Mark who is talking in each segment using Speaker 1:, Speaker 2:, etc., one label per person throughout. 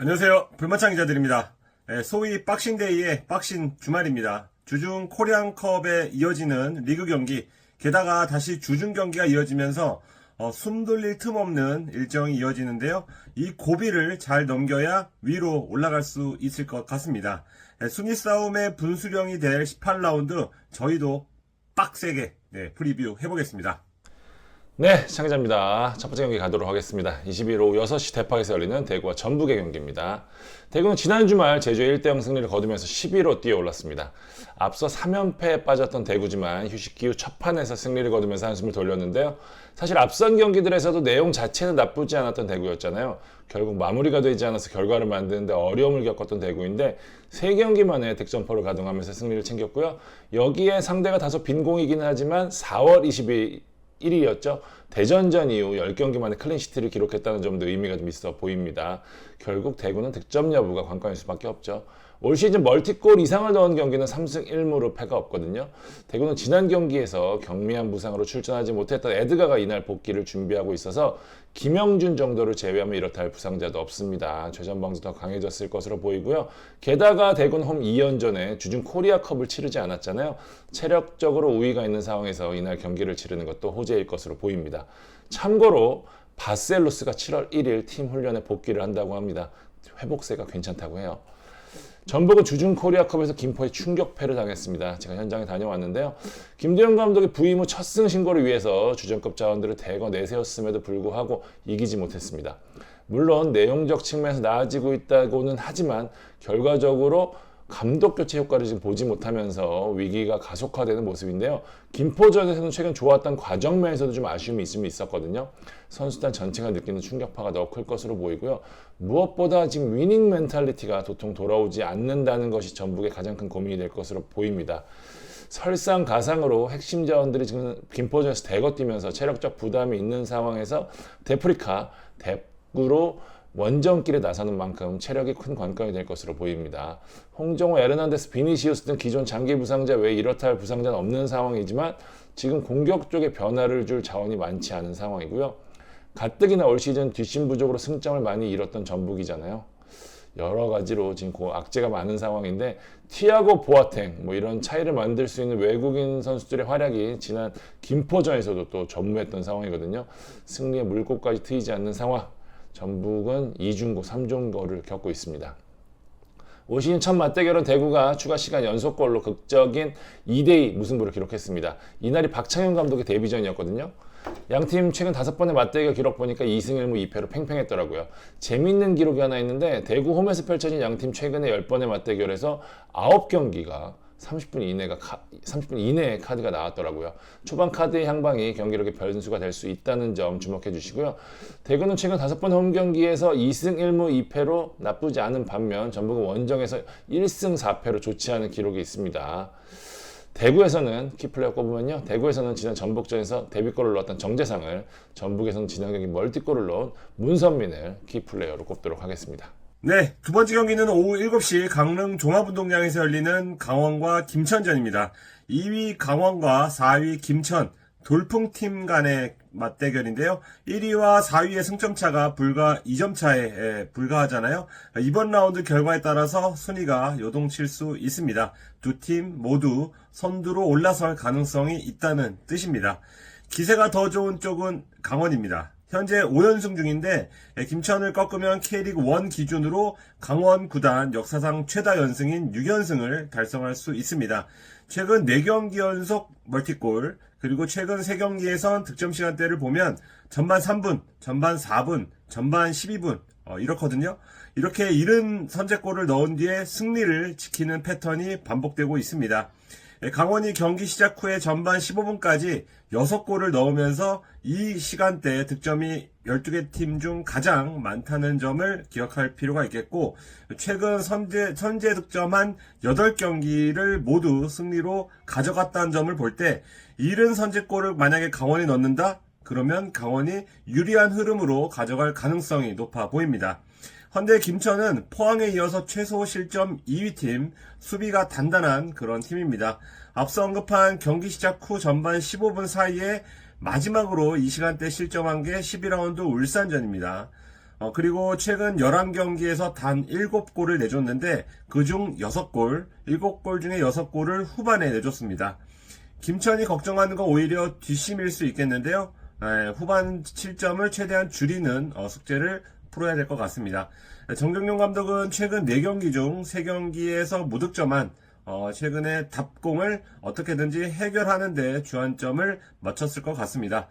Speaker 1: 안녕하세요. 불만창 기자들입니다. 네, 소위 박싱데이의 박싱 주말입니다. 주중 코리안컵에 이어지는 리그 경기, 게다가 다시 주중 경기가 이어지면서 어, 숨 돌릴 틈 없는 일정이 이어지는데요. 이 고비를 잘 넘겨야 위로 올라갈 수 있을 것 같습니다. 네, 순위 싸움의 분수령이 될 18라운드 저희도 빡세게 네, 프리뷰 해보겠습니다.
Speaker 2: 네, 창기자입니다. 첫 번째 경기 가도록 하겠습니다. 21일 오후 6시 대파에서 열리는 대구와 전북의 경기입니다. 대구는 지난 주말 제주의 1대0 승리를 거두면서 11호 뛰어 올랐습니다. 앞서 3연패에 빠졌던 대구지만 휴식기 후 첫 판에서 승리를 거두면서 한숨을 돌렸는데요. 사실 앞선 경기들에서도 내용 자체는 나쁘지 않았던 대구였잖아요. 결국 마무리가 되지 않아서 결과를 만드는데 어려움을 겪었던 대구인데 3경기 만에 득점포를 가동하면서 승리를 챙겼고요. 여기에 상대가 다소 빈공이기는 하지만 4월 22일 1위였죠. 대전전 이후 10경기 만에 클린시트를 기록했다는 점도 의미가 좀 있어 보입니다. 결국 대구는 득점 여부가 관건일 수밖에 없죠. 올 시즌 멀티골 이상을 넣은 경기는 3승 1무로 패가 없거든요. 대구는 지난 경기에서 경미한 부상으로 출전하지 못했던 에드가가 이날 복귀를 준비하고 있어서 김영준 정도를 제외하면 이렇다 할 부상자도 없습니다. 최전방도 더 강해졌을 것으로 보이고요. 게다가 대구는 홈 2연전에 주중 코리아컵을 치르지 않았잖아요. 체력적으로 우위가 있는 상황에서 이날 경기를 치르는 것도 호재일 것으로 보입니다. 참고로 바셀로스가 7월 1일 팀 훈련에 복귀를 한다고 합니다. 회복세가 괜찮다고 해요. 전북은 주중 코리아컵에서 김포에 충격패를 당했습니다. 제가 현장에 다녀왔는데요. 김대영 감독의 부임 후 첫 승 신고를 위해서 주전급 자원들을 대거 내세웠음에도 불구하고 이기지 못했습니다. 물론 내용적 측면에서 나아지고 있다고는 하지만 결과적으로 감독 교체 효과를 지금 보지 못하면서 위기가 가속화되는 모습인데요. 김포전에서는 최근 좋았던 과정 면에서도 좀 아쉬움이 있으면 있었거든요. 선수단 전체가 느끼는 충격파가 더 클 것으로 보이고요. 무엇보다 지금 위닝 멘탈리티가 도통 돌아오지 않는다는 것이 전북의 가장 큰 고민이 될 것으로 보입니다. 설상가상으로 핵심 자원들이 지금 김포전에서 대거 뛰면서 체력적 부담이 있는 상황에서 데프리카, 대구로 원정길에 나서는 만큼 체력이 큰 관건이 될 것으로 보입니다. 홍정호, 에르난데스, 비니시우스 등 기존 장기 부상자 외에 이렇다 할 부상자는 없는 상황이지만 지금 공격 쪽에 변화를 줄 자원이 많지 않은 상황이고요. 가뜩이나 올 시즌 뒷심 부족으로 승점을 많이 잃었던 전북이잖아요. 여러 가지로 지금 그 악재가 많은 상황인데 티아고 보아탱 뭐 이런 차이를 만들 수 있는 외국인 선수들의 활약이 지난 김포전에서도 또 전무했던 상황이거든요. 승리의 물꼬까지 트이지 않는 상황. 전북은 2중고, 3중고를 겪고 있습니다. 올 시즌 첫 맞대결은 대구가 추가 시간 연속골로 극적인 2대2 무승부를 기록했습니다. 이날이 박창현 감독의 데뷔전이었거든요. 양팀 최근 다섯 번의 맞대결 기록 보니까 2승 1무 2패로 팽팽했더라고요. 재밌는 기록이 하나 있는데 대구 홈에서 펼쳐진 양팀 최근의 10번의 맞대결에서 9경기가 30분 이내가 카, 30분 이내에 카드가 나왔더라고요. 초반 카드의 향방이 경기력의 변수가 될 수 있다는 점 주목해 주시고요. 대구는 최근 다섯 번 홈 경기에서 2승 1무 2패로 나쁘지 않은 반면 전북은 원정에서 1승 4패로 좋지 않은 기록이 있습니다. 대구에서는 키플레이어 꼽으면요. 대구에서는 지난 전북전에서 데뷔골을 넣었던 정재상을 전북에서는 지난 경기 멀티골을 넣은 문선민을 키플레이어로 꼽도록 하겠습니다.
Speaker 1: 네, 두 번째 경기는 오후 7시 강릉 종합운동장에서 열리는 강원과 김천전입니다. 2위 강원과 4위 김천 돌풍팀 간의 맞대결인데요. 1위와 4위의 승점차가 불과 2점 차에 에, 불과하잖아요. 이번 라운드 결과에 따라서 순위가 요동칠 수 있습니다. 두 팀 모두 선두로 올라설 가능성이 있다는 뜻입니다. 기세가 더 좋은 쪽은 강원입니다. 현재 5연승 중인데 에, 김천을 꺾으면 K리그 1 기준으로 강원 구단 역사상 최다 연승인 6연승을 달성할 수 있습니다. 최근 4경기 연속 멀티골 그리고 최근 3경기에선 득점 시간대를 보면 전반 3분, 전반 4분, 전반 12분 어, 이렇거든요. 이렇게 이른 선제골을 넣은 뒤에 승리를 지키는 패턴이 반복되고 있습니다. 예, 강원이 경기 시작 후에 전반 15분까지 6골을 넣으면서 이 시간대에 득점이 12개 팀 중 가장 많다는 점을 기억할 필요가 있겠고 최근 선제, 선제 득점한 8경기를 모두 승리로 가져갔다는 점을 볼 때 이른 선제골을 만약에 강원이 넣는다? 그러면 강원이 유리한 흐름으로 가져갈 가능성이 높아 보입니다. 헌데 김천은 포항에 이어서 최소 실점 2위 팀, 수비가 단단한 그런 팀입니다. 앞서 언급한 경기 시작 후 전반 15분 사이에 마지막으로 이 시간대 실점한 게 12라운드 울산전입니다. 어, 그리고 최근 11경기에서 단 7골을 내줬는데 그중 6골, 7골 중에 6골을 후반에 내줬습니다. 김천이 걱정하는 건 오히려 뒷심일 수 있겠는데요. 에, 후반 7점을 최대한 줄이는 어, 숙제를 풀어야 될 것 같습니다. 정경용 감독은 최근 4경기 중 3경기에서 무득점한 어, 최근에 답공을 어떻게든지 해결하는 데 주안점을 맞췄을 것 같습니다.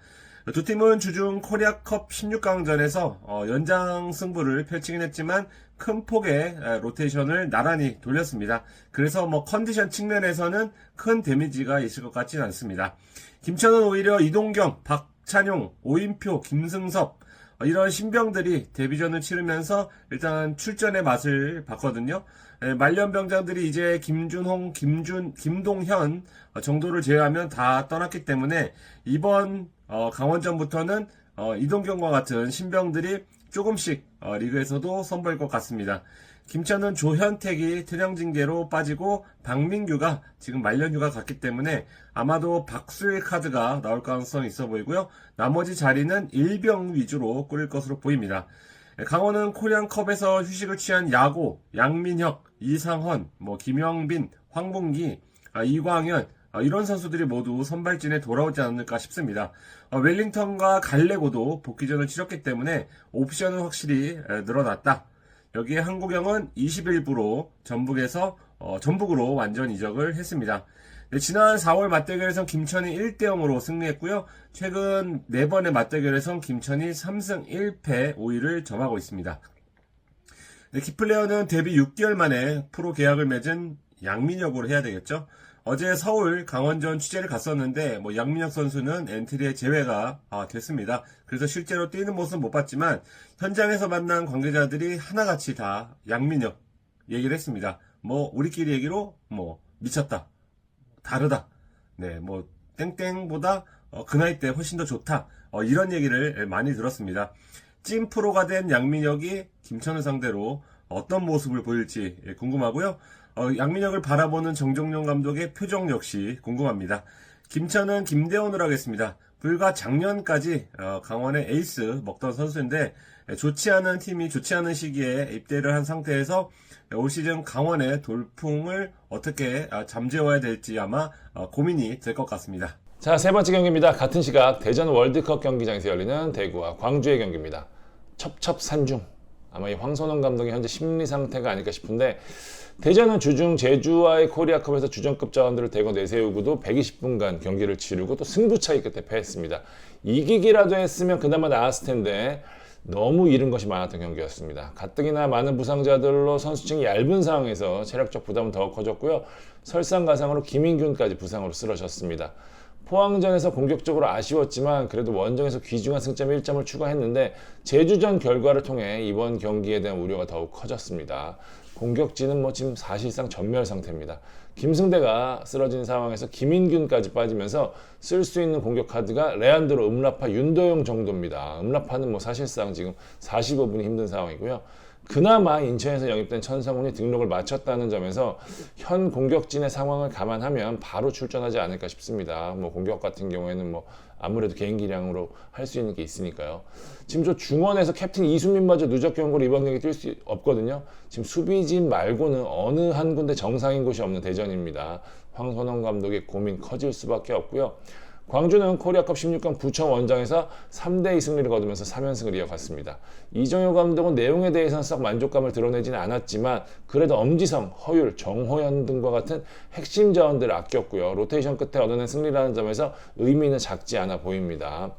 Speaker 1: 두 팀은 주중 코리아컵 16강전에서 어, 연장 승부를 펼치긴 했지만 큰 폭의 에, 로테이션을 나란히 돌렸습니다. 그래서 뭐 컨디션 측면에서는 큰 데미지가 있을 것 같지는 않습니다. 김천은 오히려 이동경, 박찬용, 오인표, 김승섭 어, 이런 신병들이 데뷔전을 치르면서 일단 출전의 맛을 봤거든요. 에, 말년 병장들이 이제 김준홍, 김준, 김동현 어, 정도를 제외하면 다 떠났기 때문에 이번 어, 강원전부터는 어, 이동경과 같은 신병들이 조금씩 어, 리그에서도 선보일 것 같습니다. 김천은 조현택이 퇴장징계로 빠지고 박민규가 지금 말년휴가 갔기 때문에 아마도 박수의 카드가 나올 가능성이 있어 보이고요. 나머지 자리는 일병 위주로 꾸릴 것으로 보입니다. 강원은 코리안컵에서 휴식을 취한 야고, 양민혁, 이상헌, 뭐 김영빈, 황봉기, 아, 이광현 아, 이런 선수들이 모두 선발진에 돌아오지 않을까 싶습니다. 어, 웰링턴과 갈레고도 복귀전을 치렀기 때문에 옵션은 확실히 에, 늘어났다. 여기에 한국영은 21부로 전북에서 어, 전북으로 완전 이적을 했습니다. 네, 지난 4월 맞대결에선 김천이 1대0으로 승리했고요. 최근 4번의 맞대결에선 김천이 3승 1패 5위를 점하고 있습니다. 네, 키플레어는 데뷔 6개월 만에 프로 계약을 맺은 양민혁으로 해야 되겠죠. 어제 서울 강원전 취재를 갔었는데 뭐 양민혁 선수는 엔트리에 제외가 아, 됐습니다. 그래서 실제로 뛰는 모습은 못 봤지만 현장에서 만난 관계자들이 하나같이 다 양민혁 얘기를 했습니다. 뭐 우리끼리 얘기로 뭐 미쳤다, 다르다, 네 뭐 땡땡보다 어, 그 나이 때 훨씬 더 좋다 어, 이런 얘기를 많이 들었습니다. 찐 프로가 된 양민혁이 김천을 상대로 어떤 모습을 보일지 예, 궁금하고요. 어, 양민혁을 바라보는 정종용 감독의 표정 역시 궁금합니다. 김천은 김대원으로 하겠습니다. 불과 작년까지 어, 강원의 에이스 먹던 선수인데 예, 좋지 않은 팀이 좋지 않은 시기에 입대를 한 상태에서 올 시즌 강원의 돌풍을 어떻게 아, 잠재워야 될지 아마 어, 고민이 될 것 같습니다.
Speaker 2: 자, 세 번째 경기입니다. 같은 시각 대전 월드컵 경기장에서 열리는 대구와 광주의 경기입니다. 첩첩산중. 아마 이 황선홍 감독의 현재 심리 상태가 아닐까 싶은데 대전은 주중 제주와의 코리아컵에서 주전급 자원들을 대거 내세우고도 120분간 경기를 치르고 또 승부차이 끝에 패했습니다. 이기기라도 했으면 그나마 나았을 텐데 너무 잃은 것이 많았던 경기였습니다. 가뜩이나 많은 부상자들로 선수층이 얇은 상황에서 체력적 부담은 더 커졌고요. 설상가상으로 김인균까지 부상으로 쓰러졌습니다. 포항전에서 공격적으로 아쉬웠지만 그래도 원정에서 귀중한 승점 1점을 추가했는데 제주전 결과를 통해 이번 경기에 대한 우려가 더욱 커졌습니다. 공격진은 뭐 지금 사실상 전멸 상태입니다. 김승대가 쓰러진 상황에서 김인균까지 빠지면서 쓸 수 있는 공격 카드가 레안드로, 음라파, 윤도영 정도입니다. 음라파는 뭐 사실상 지금 45분이 힘든 상황이고요. 그나마 인천에서 영입된 천성훈이 등록을 마쳤다는 점에서 현 공격진의 상황을 감안하면 바로 출전하지 않을까 싶습니다. 뭐 공격 같은 경우에는 뭐 아무래도 개인 기량으로 할 수 있는 게 있으니까요. 지금 저 중원에서 캡틴 이수민마저 누적 경고로 이번 경기 뛸 수 없거든요. 지금 수비진 말고는 어느 한 군데 정상인 곳이 없는 대전입니다. 황선홍 감독의 고민 커질 수밖에 없고요. 광주는 코리아컵 16강 부천 원정에서 3대2 승리를 거두면서 3연승을 이어갔습니다. 이정효 감독은 내용에 대해서는 썩 만족감을 드러내지는 않았지만 그래도 엄지성, 허율, 정호연 등과 같은 핵심 자원들을 아꼈고요. 로테이션 끝에 얻어낸 승리라는 점에서 의미는 작지 않아 보입니다.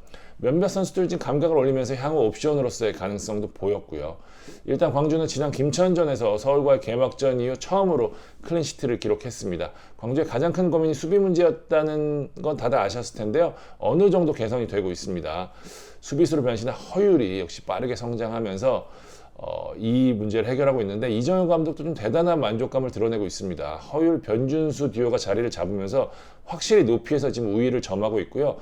Speaker 2: 몇몇 선수들 지금 감각을 올리면서 향후 옵션으로서의 가능성도 보였고요. 일단 광주는 지난 김천전에서 서울과의 개막전 이후 처음으로 클린시트를 기록했습니다. 광주의 가장 큰 고민이 수비 문제였다는 건 다들 아셨을 텐데요. 어느 정도 개선이 되고 있습니다. 수비수로 변신한 허율이 역시 빠르게 성장하면서 어, 이 문제를 해결하고 있는데 이정효 감독도 좀 대단한 만족감을 드러내고 있습니다. 허율 변준수 듀오가 자리를 잡으면서 확실히 높이에서 지금 우위를 점하고 있고요.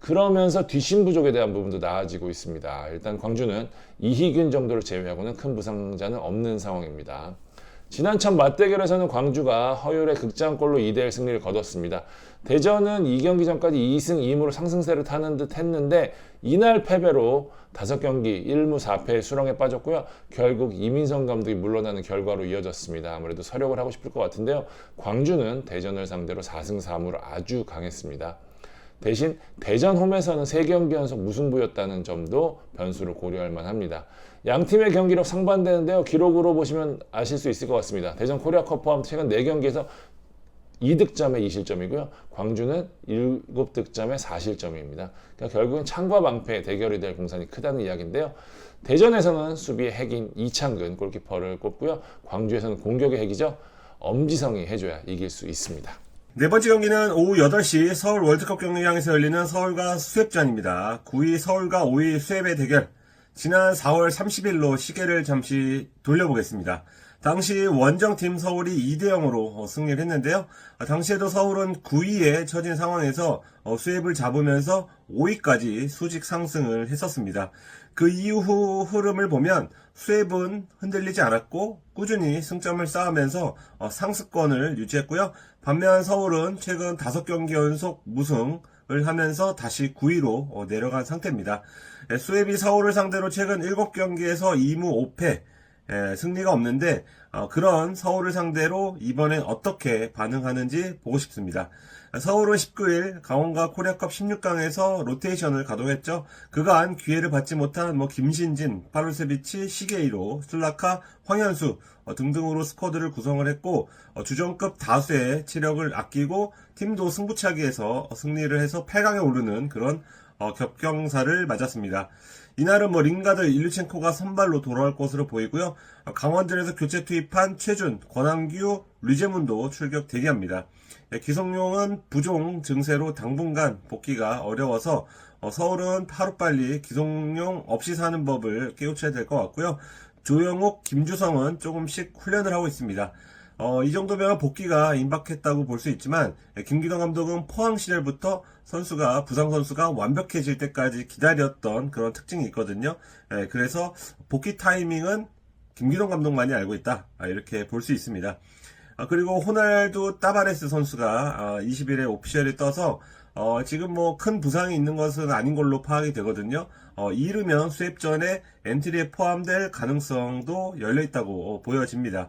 Speaker 2: 그러면서 뒷심 부족에 대한 부분도 나아지고 있습니다. 일단 광주는 이희균 정도를 제외하고는 큰 부상자는 없는 상황입니다. 지난 첫 맞대결에서는 광주가 허율의 극장골로 2대1 승리를 거뒀습니다. 대전은 2경기 전까지 2승 2무로 상승세를 타는 듯 했는데 이날 패배로 5경기 1무 4패의 수렁에 빠졌고요. 결국 이민성 감독이 물러나는 결과로 이어졌습니다. 아무래도 서력을 하고 싶을 것 같은데요. 광주는 대전을 상대로 4승 4무로 아주 강했습니다. 대신 대전 홈에서는 3경기 연속 무승부였다는 점도 변수를 고려할 만합니다. 양 팀의 경기력 상반되는데요. 기록으로 보시면 아실 수 있을 것 같습니다. 대전 코리아컵 포함 최근 4경기에서 2득점에 2실점이고요. 광주는 7득점에 4실점입니다. 그러니까 결국은 창과 방패의 대결이 될 공산이 크다는 이야기인데요. 대전에서는 수비의 핵인 이창근 골키퍼를 꼽고요. 광주에서는 공격의 핵이죠. 엄지성이 해줘야 이길 수 있습니다.
Speaker 1: 네 번째 경기는 오후 8시 서울 월드컵 경기장에서 열리는 서울과 수협전입니다. 9위 서울과 5위 수협의 대결. 지난 4월 30일로 시계를 잠시 돌려보겠습니다. 당시 원정팀 서울이 2대 0으로 승리를 했는데요. 아, 당시에도 서울은 9위에 처진 상황에서 어, 수협을 잡으면서 5위까지 수직 상승을 했었습니다. 그 이후 흐름을 보면 수협은 흔들리지 않았고 꾸준히 승점을 쌓으면서 어, 상승권을 유지했고요. 반면 서울은 최근 5경기 연속 무승 을 하면서 다시 9위로 어, 내려간 상태입니다. 예, 수협이 서울을 상대로 최근 7경기에서 2무 5패 예, 승리가 없는데 어, 그런 서울을 상대로 이번엔 어떻게 반응하는지 보고 싶습니다. 서울은 19일 강원과 코리아컵 16강에서 로테이션을 가동했죠. 그간 기회를 받지 못한 뭐 김신진, 파루세비치, 시게이로, 슬라카, 황현수 어, 등등으로 스쿼드를 구성을 했고 어, 주전급 다수의 체력을 아끼고 팀도 승부차기에서 승리를 해서 8강에 오르는 그런 어, 겹경사를 맞았습니다. 이날은 뭐 링가드 일류첸코가 선발로 돌아올 것으로 보이고요. 어, 강원전에서 교체 투입한 최준, 권한규, 류재문도 출격 대기합니다. 예, 기성용은 부종 증세로 당분간 복귀가 어려워서 어, 서울은 하루빨리 기성용 없이 사는 법을 깨우쳐야 될 것 같고요. 조영욱, 김주성은 조금씩 훈련을 하고 있습니다. 어, 이 정도면 복귀가 임박했다고 볼 수 있지만 예, 김기동 감독은 포항 시절부터 선수가 부상 선수가 완벽해질 때까지 기다렸던 그런 특징이 있거든요. 예, 그래서 복귀 타이밍은 김기동 감독만이 알고 있다 아, 이렇게 볼 수 있습니다. 아, 그리고 호날두 따바레스 선수가 20일에 오피셜이 떠서 어, 지금 뭐 큰 부상이 있는 것은 아닌 걸로 파악이 되거든요. 어, 이르면 수입 전에 엔트리에 포함될 가능성도 열려 있다고 어, 보여집니다.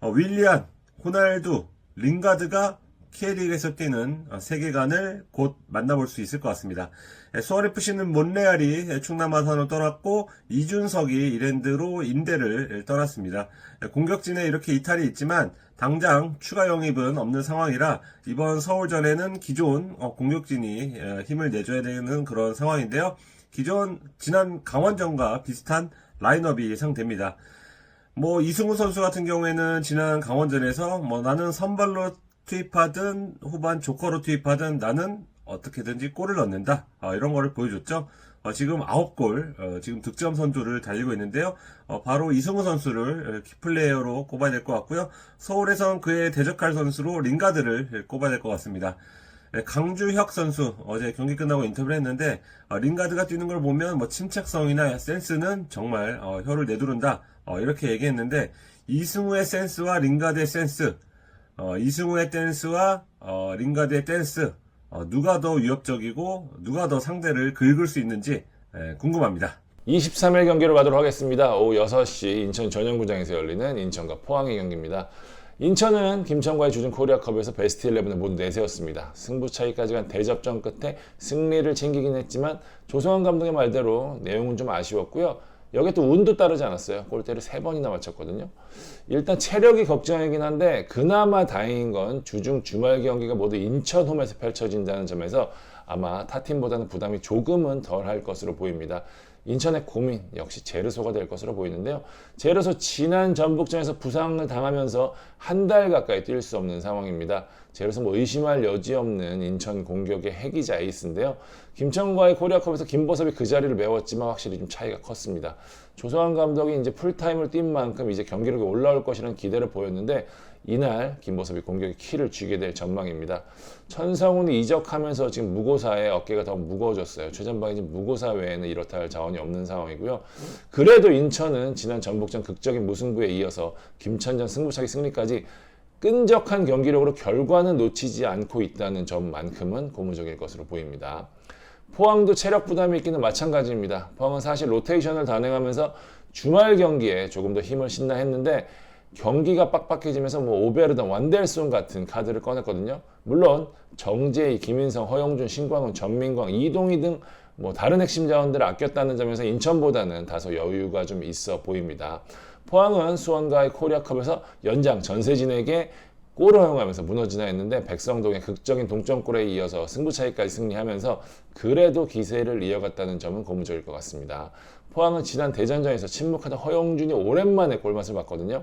Speaker 1: 어, 윌리안, 호날두, 링가드가 K리그에서 뛰는 어, 세계관을 곧 만나볼 수 있을 것 같습니다. 예, 수원FC는 몬레알이 예, 충남 아산을 떠났고 이준석이 이랜드로 인대를 떠났습니다. 예, 공격진에 이렇게 이탈이 있지만 당장 추가 영입은 없는 상황이라 이번 서울전에는 기존 어, 공격진이 예, 힘을 내줘야 되는 그런 상황인데요. 기존 지난 강원전과 비슷한 라인업이 예상됩니다. 뭐 이승우 선수 같은 경우에는 지난 강원전에서 뭐 나는 선발로 투입하든 후반 조커로 투입하든 나는 어떻게든지 골을 넣는다 어, 이런 거를 보여줬죠. 어, 지금 9골 어, 지금 득점 선두를 달리고 있는데요. 어, 바로 이승우 선수를 어, 키플레이어로 꼽아야 될 것 같고요. 서울에선 그에 대적할 선수로 링가드를 꼽아야 될 것 같습니다. 네, 강주혁 선수 어제 경기 끝나고 인터뷰를 했는데 어, 링가드가 뛰는 걸 보면 뭐 침착성이나 센스는 정말 어, 혀를 내두른다 어, 이렇게 얘기했는데 이승우의 센스와 링가드의 센스 어, 이승우의 댄스와 어, 링가드의 댄스 어, 누가 더 위협적이고 누가 더 상대를 긁을 수 있는지 예, 궁금합니다.
Speaker 2: 23일 경기를 가도록 하겠습니다. 오후 6시 인천 전용구장에서 열리는 인천과 포항의 경기입니다. 인천은 김천과의 주중 코리아컵에서 베스트 11을 모두 내세웠습니다. 승부 차이까지 간 대접전 끝에 승리를 챙기긴 했지만 조성환 감독의 말대로 내용은 좀 아쉬웠고요. 여기에 또 운도 따르지 않았어요. 골대를 세 번이나 맞췄거든요. 일단 체력이 걱정이긴 한데 그나마 다행인 건 주중 주말 경기가 모두 인천 홈에서 펼쳐진다는 점에서 아마 타 팀보다는 부담이 조금은 덜 할 것으로 보입니다. 인천의 고민 역시 제르소가 될 것으로 보이는데요. 제르소 지난 전북전에서 부상을 당하면서 한 달 가까이 뛸 수 없는 상황입니다. 제로서뭐 의심할 여지 없는 인천 공격의 핵이자 에이스인데요. 김천과의 코리아컵에서 김보섭이 그 자리를 메웠지만 확실히 좀 차이가 컸습니다. 조성환 감독이 이제 풀타임을 뛴 만큼 이제 경기력이 올라올 것이라는 기대를 보였는데 이날 김보섭이 공격의 키를 쥐게 될 전망입니다. 천성훈이 이적하면서 지금 무고사의 어깨가 더 무거워졌어요. 최전방에 지금 무고사 외에는 이렇다 할 자원이 없는 상황이고요. 그래도 인천은 지난 전북전 극적인 무승부에 이어서 김천전 승부차기 승리까지 끈적한 경기력으로 결과는 놓치지 않고 있다는 점만큼은 고무적일 것으로 보입니다. 포항도 체력 부담이 있기는 마찬가지입니다. 포항은 사실 로테이션을 단행하면서 주말 경기에 조금 더 힘을 신나 했는데 경기가 빡빡해지면서 뭐 오베르든 완델손 같은 카드를 꺼냈거든요. 물론 정재희, 김인성, 허영준, 신광훈, 전민광, 이동희 등 뭐 다른 핵심 자원들을 아꼈다는 점에서 인천보다는 다소 여유가 좀 있어 보입니다. 포항은 수원과의 코리아컵에서 연장 전세진에게 골을 허용하면서 무너지나 했는데 백성동의 극적인 동점골에 이어서 승부차기까지 승리하면서 그래도 기세를 이어갔다는 점은 고무적일 것 같습니다. 포항은 지난 대전전에서 침묵하던 허용준이 오랜만에 골맛을 봤거든요.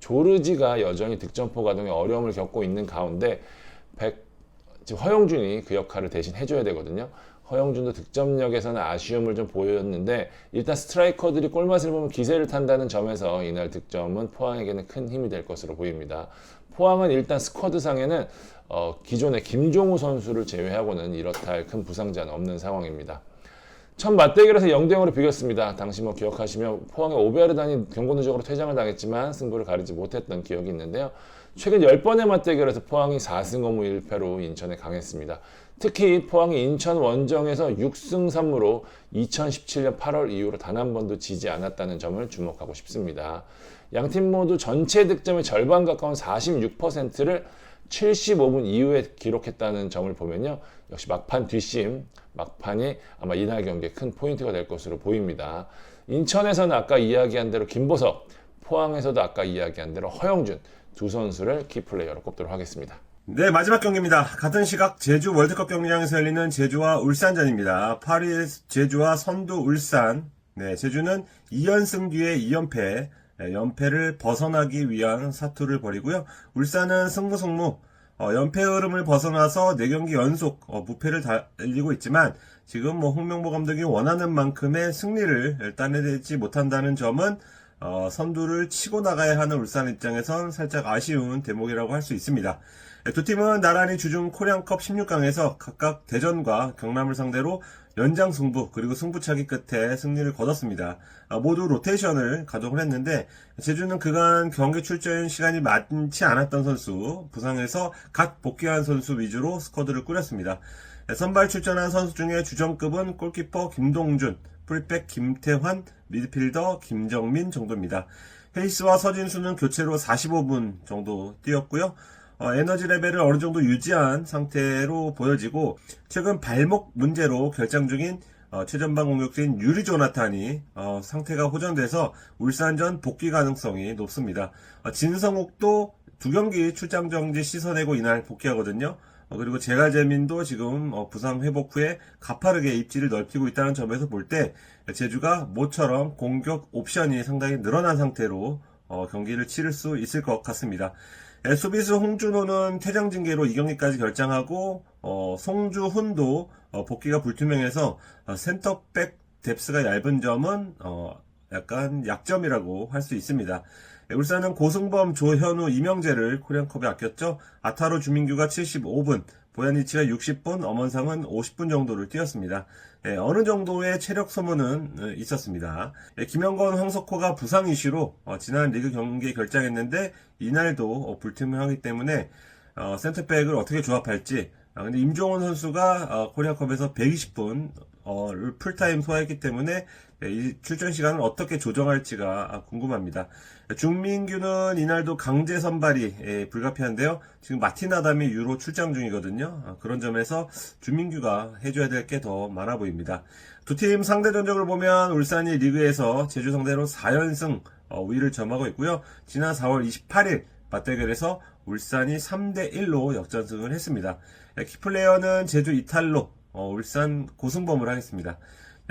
Speaker 2: 조르지가 여전히 득점포 가동에 어려움을 겪고 있는 가운데 백, 지금 허용준이 그 역할을 대신 해줘야 되거든요. 허영준도 득점력에서는 아쉬움을 좀 보였는데 일단 스트라이커들이 골맛을 보면 기세를 탄다는 점에서 이날 득점은 포항에게는 큰 힘이 될 것으로 보입니다. 포항은 일단 스쿼드상에는 어, 기존의 김종우 선수를 제외하고는 이렇다 할 큰 부상자는 없는 상황입니다. 첫 맞대결에서 0대 0으로 비겼습니다. 당시 뭐 기억하시면 포항의 오베르단이 경고 누적으로 퇴장을 당했지만 승부를 가리지 못했던 기억이 있는데요. 최근 10번의 맞대결에서 포항이 4승 5무 1패로 인천에 강했습니다. 특히 포항이 인천 원정에서 6승 3무로 2017년 8월 이후로 단 한 번도 지지 않았다는 점을 주목하고 싶습니다. 양 팀 모두 전체 득점의 절반 가까운 46%를 75분 이후에 기록했다는 점을 보면요. 역시 막판 뒷심, 막판이 아마 이날 경기에 큰 포인트가 될 것으로 보입니다. 인천에서는 아까 이야기한 대로 김보석, 포항에서도 아까 이야기한 대로 허영준 두 선수를 키플레이어로 꼽도록 하겠습니다.
Speaker 1: 네, 마지막 경기입니다. 같은 시각 제주 월드컵 경기장에서 열리는 제주와 울산전입니다. 파리 제주와 선두 울산. 네, 제주는 2연승 뒤에 2연패, 연패를 벗어나기 위한 사투를 벌이고요. 울산은 승부승무, 어, 연패 흐름을 벗어나서 4경기 연속 어, 무패를 달리고 있지만 지금 뭐 홍명보 감독이 원하는 만큼의 승리를 따내지 못한다는 점은 어, 선두를 치고 나가야 하는 울산 입장에선 살짝 아쉬운 대목이라고 할 수 있습니다. 네, 두 팀은 나란히 주중 코리안컵 16강에서 각각 대전과 경남을 상대로 연장 승부 그리고 승부차기 끝에 승리를 거뒀습니다. 아, 모두 로테이션을 가동을 했는데 제주는 그간 경기 출전 시간이 많지 않았던 선수 부상에서 각 복귀한 선수 위주로 스쿼드를 꾸렸습니다. 네, 선발 출전한 선수 중에 주전급은 골키퍼 김동준, 풀백 김태환, 미드필더 김정민 정도입니다. 헤이스와 서진수는 교체로 45분 정도 뛰었고요. 어, 에너지 레벨을 어느 정도 유지한 상태로 보여지고 최근 발목 문제로 결장 중인 어, 최전방 공격수인 유리 조나탄이 어, 상태가 호전돼서 울산전 복귀 가능성이 높습니다. 어, 진성욱도 두 경기 출장 정지 씻어내고 이날 복귀하거든요. 어, 그리고 제갈재민도 지금 어, 부상 회복 후에 가파르게 입지를 넓히고 있다는 점에서 볼 때 제주가 모처럼 공격 옵션이 상당히 늘어난 상태로 어, 경기를 치를 수 있을 것 같습니다. 예, 수비수 홍준호는 퇴장 징계로 2경기까지 결장하고 어, 송주훈도 어, 복귀가 불투명해서 어, 센터백 뎁스가 얇은 점은 어, 약간 약점이라고 할 수 있습니다. 예, 울산은 고승범, 조현우, 이명재를 코리안컵에 아꼈죠. 아타로 주민규가 75분, 보야니치가 60분, 엄원상은 50분 정도를 뛰었습니다. 예, 어느 정도의 체력 소모는 어, 있었습니다. 예, 김영건, 황석호가 부상 이슈로 어, 지난 리그 경기에 결장했는데 이날도 어, 불투명하기 때문에 어, 센터백을 어떻게 조합할지 아, 근데 임종원 선수가 어, 코리아컵에서 120분 어, 를 풀타임 소화했기 때문에 예, 이 출전 시간을 어떻게 조정할지가 아, 궁금합니다. 중민규는 이날도 강제 선발이 예, 불가피한데요. 지금 마틴 아담이 유로 출장 중이거든요. 아, 그런 점에서 주민규가 해줘야 될 게 더 많아 보입니다. 두 팀 상대 전적을 보면 울산이 리그에서 제주 상대로 4연승 어, 우위를 점하고 있고요. 지난 4월 28일 맞대결에서 울산이 3대 1로 역전승을 했습니다. 예, 키플레이어는 제주 이탈로 어, 울산 고승범을 하겠습니다.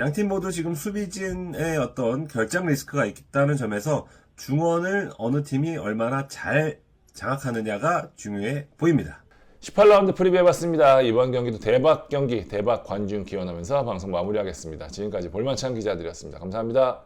Speaker 1: 양팀 모두 지금 수비진의 어떤 결장 리스크가 있다는 점에서 중원을 어느 팀이 얼마나 잘 장악하느냐가 중요해 보입니다.
Speaker 2: 18라운드 프리뷰 해봤습니다. 이번 경기도 대박 경기, 대박 관중 기원하면서 방송 마무리하겠습니다. 지금까지 볼만찬 기자들이었습니다. 감사합니다.